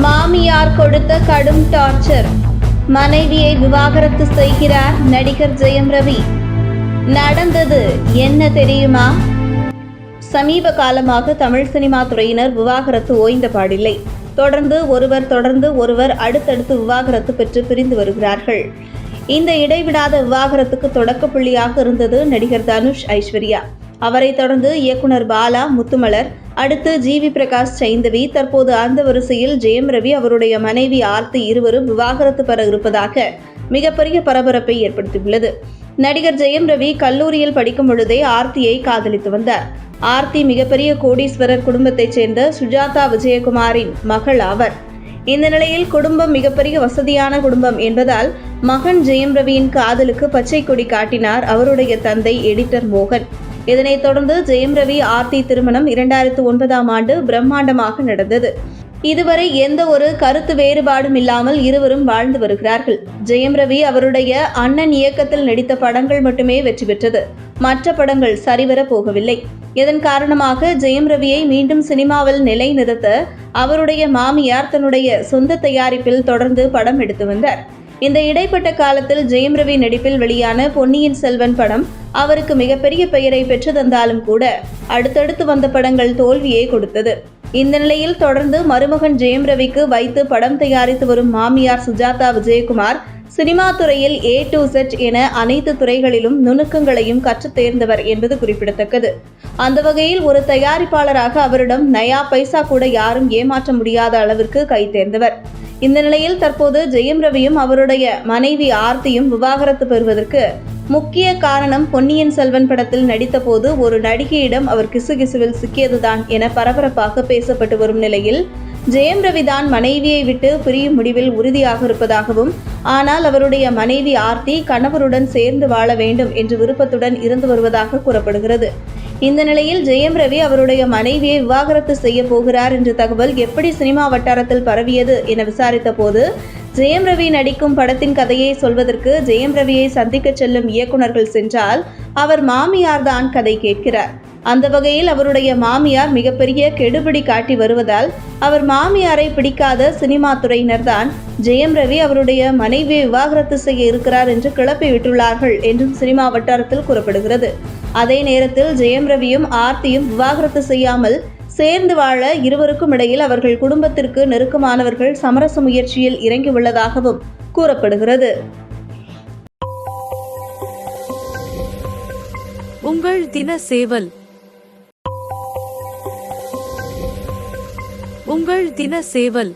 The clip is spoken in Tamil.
மாமியார் கொடுத்த கடும் டார்ச்சர் மனைவியை விவாகரத்து செய்கிறார் நடிகர் ஜெயம் ரவி. நடந்தது என்ன தெரியுமா? சமீப காலமாக தமிழ் சினிமா துறையினர் விவாகரத்து ஓய்ந்த பாடில்லை. தொடர்ந்து ஒருவர் தொடர்ந்து ஒருவர் அடுத்தடுத்து விவாகரத்து பெற்று பிரிந்து வருகிறார்கள். இந்த இடைவிடாத விவாகரத்துக்கு தொடக்க புள்ளியாக இருந்தது நடிகர் தனுஷ் ஐஸ்வர்யா. அவரை தொடர்ந்து இயக்குனர் பாலா முத்துமலர் அடுத்து ஜிவி பிரகாஷ் சைந்தவி தற்போது அந்த வரிசையில் ஜெயம் ரவி அவருடைய மனைவி ஆர்த்தி இருவரும் விவாகரத்து பெற இருப்பதாக மிகப்பெரிய பரபரப்பை ஏற்படுத்தியுள்ளது. நடிகர் ஜெயம் ரவி கல்லூரியில் படிக்கும் பொழுதே ஆர்த்தியை காதலித்து வந்தார். ஆர்த்தி மிகப்பெரிய கோடீஸ்வரர் குடும்பத்தைச் சேர்ந்த சுஜாதா விஜயகுமாரின் மகள் ஆவர். இந்த நிலையில் குடும்பம் மிகப்பெரிய வசதியான குடும்பம் என்பதால் மகன் ஜெயம் ரவியின் காதலுக்கு பச்சை கொடி காட்டினார் அவருடைய தந்தை எடிட்டர் மோகன். இதனைத் தொடர்ந்து ஜெயம் ரவி ஆர்த்தி திருமணம் இரண்டாயிரத்து ஒன்பதாம் ஆண்டு பிரம்மாண்டமாக நடந்தது. இதுவரை எந்த ஒரு கருத்து வேறுபாடும் இல்லாமல் இருவரும் வாழ்ந்து வருகிறார்கள். ஜெயம் ரவி அவருடைய அண்ணன் இயக்கத்தில் நடித்த படங்கள் மட்டுமே வெற்றி பெற்றது. மற்ற படங்கள் சரிவர போகவில்லை. இதன் காரணமாக ஜெயம் ரவியை மீண்டும் சினிமாவில் நிலைநிறுத்த அவருடைய மாமியார் தன்னுடைய சொந்த தயாரிப்பில் தொடர்ந்து படம் எடுத்து வந்தார். இந்த இடைப்பட்ட காலத்தில் ஜெயம் ரவி நடிப்பில் வெளியான பொன்னியின் செல்வன் படம் அவருக்கு மிகப்பெரிய பெயரை பெற்றுதந்தாலும் கூட அடுத்தடுத்து வந்த படங்கள் தோல்வியே கொடுத்தது. இந்த நிலையில் தொடர்ந்து மருமகன் ஜெயம் ரவிக்கு வைத்து படம் தயாரித்து வரும் மாமியார் சுஜாதா விஜயகுமார் சினிமா துறையில் ஏ டு செட் என அனைத்து துறைகளிலும் நுணுக்கங்களையும் கற்றுத் தேர்ந்தவர் என்பது குறிப்பிடத்தக்கது. அந்த வகையில் ஒரு தயாரிப்பாளராக அவரிடம் நயா பைசா கூட யாரும் ஏமாற்ற முடியாத அளவிற்கு கை தேர்ந்தவர். இந்த நிலையில் தற்போது ஜெயம் ரவியும் அவருடைய மனைவி ஆர்த்தியும் விவாகரத்து பெறுவதற்கு முக்கிய காரணம் பொன்னியின் செல்வன் படத்தில் நடித்தபோது ஒரு நடிகையிடம் அவர் கிசுகிசுவில் சிக்கியதுதான் என பரபரப்பாக பேசப்பட்டு வரும் நிலையில் ஜெயம் ரவி தான் மனைவியை விட்டு பிரியும் முடிவில் உறுதியாக இருப்பதாகவும் ஆனால் அவருடைய மனைவி ஆர்த்தி கணவருடன் சேர்ந்து வாழ வேண்டும் என்ற விருப்பத்துடன் இருந்து வருவதாக கூறப்படுகிறது. இந்த நிலையில் ஜெயம் ரவி அவருடைய மனைவியை விவாகரத்து செய்ய போகிறார் என்ற தகவல் எப்படி சினிமா வட்டாரத்தில் பரவியது என விசாரித்த போது ஜெயம் ரவி நடிக்கும் படத்தின் கதையை சொல்வதற்கு ஜெயம் ரவியை சந்திக்க செல்லும் இயக்குனர்கள் சென்றால் அவர் மாமியார் தான் கதை கேட்கிறார். அந்த வகையில் அவருடைய மாமியார் மிகப்பெரிய கெடுபிடி காட்டி வருவதால் அவர் மாமியாரை பிடிக்காத சினிமா துறையினர் தான் ஜெயம் ரவி அவருடைய மனைவியை விவாகரத்து செய்ய இருக்கிறார் என்று கிளப்பி விட்டுள்ளார்கள் என்றும் சினிமா வட்டாரத்தில் கூறப்படுகிறது. அதே நேரத்தில் ஜெயம் ரவியும் ஆர்த்தியும் விவாகரத்து செய்யாமல் சேர்ந்து வாழ இருவருக்கும் இடையில் அவர்கள் குடும்பத்திற்கு நெருக்கமானவர்கள் சமரச முயற்சியில் இறங்கியுள்ளதாகவும் கூறப்படுகிறது. உங்கள் தின சேவல் உங்கள் தின சேவல்